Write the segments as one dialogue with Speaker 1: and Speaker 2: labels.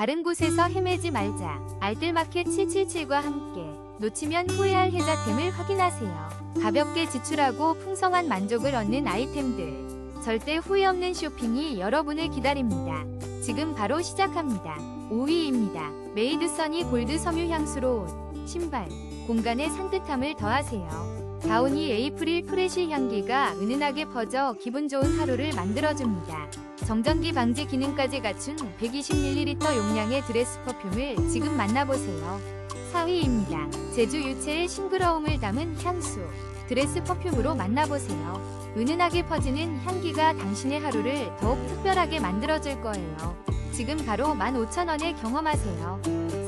Speaker 1: 다른 곳에서 헤매지 말자. 알뜰마켓 777과 함께 놓치면 후회할 혜자템을 확인하세요. 가볍게 지출하고 풍성한 만족을 얻는 아이템들. 절대 후회 없는 쇼핑이 여러분을 기다립니다. 지금 바로 시작합니다. 5위입니다. 메이드서니 골드 섬유 향수로 옷, 신발, 공간에 산뜻함을 더하세요. 다우니 에이프릴 프레쉬 향기가 은은하게 퍼져 기분 좋은 하루를 만들어줍니다. 정전기 방지 기능까지 갖춘 120ml 용량의 드레스 퍼퓸을 지금 만나보세요. 4위입니다. 제주 유채의 싱그러움을 담은 향수. 드레스 퍼퓸으로 만나보세요. 은은하게 퍼지는 향기가 당신의 하루를 더욱 특별하게 만들어줄 거예요. 지금 바로 15,000원에 경험하세요.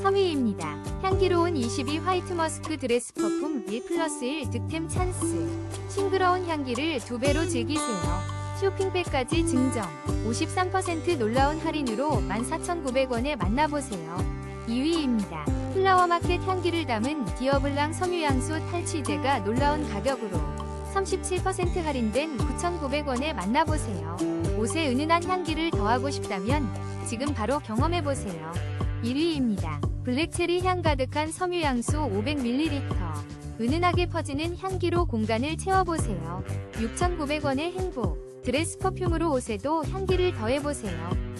Speaker 1: 3위입니다. 향기로운 22 화이트 머스크 드레스 퍼퓸 1 플러스 1 득템 찬스. 싱그러운 향기를 두 배로 즐기세요. 쇼핑백까지 증정. 53% 놀라운 할인으로 14,900원에 만나보세요. 2위입니다. 플라워마켓 향기를 담은 디어블랑 섬유향수 탈취제가 놀라운 가격으로 37% 할인된 9,900원에 만나보세요. 옷에 은은한 향기를 더하고 싶다면 지금 바로 경험해보세요. 1위입니다. 블랙체리 향 가득한 섬유향수 500ml. 은은하게 퍼지는 향기로 공간을 채워보세요. 6,900원의 행복. 드레스 퍼퓸으로 옷에도 향기를 더해보세요.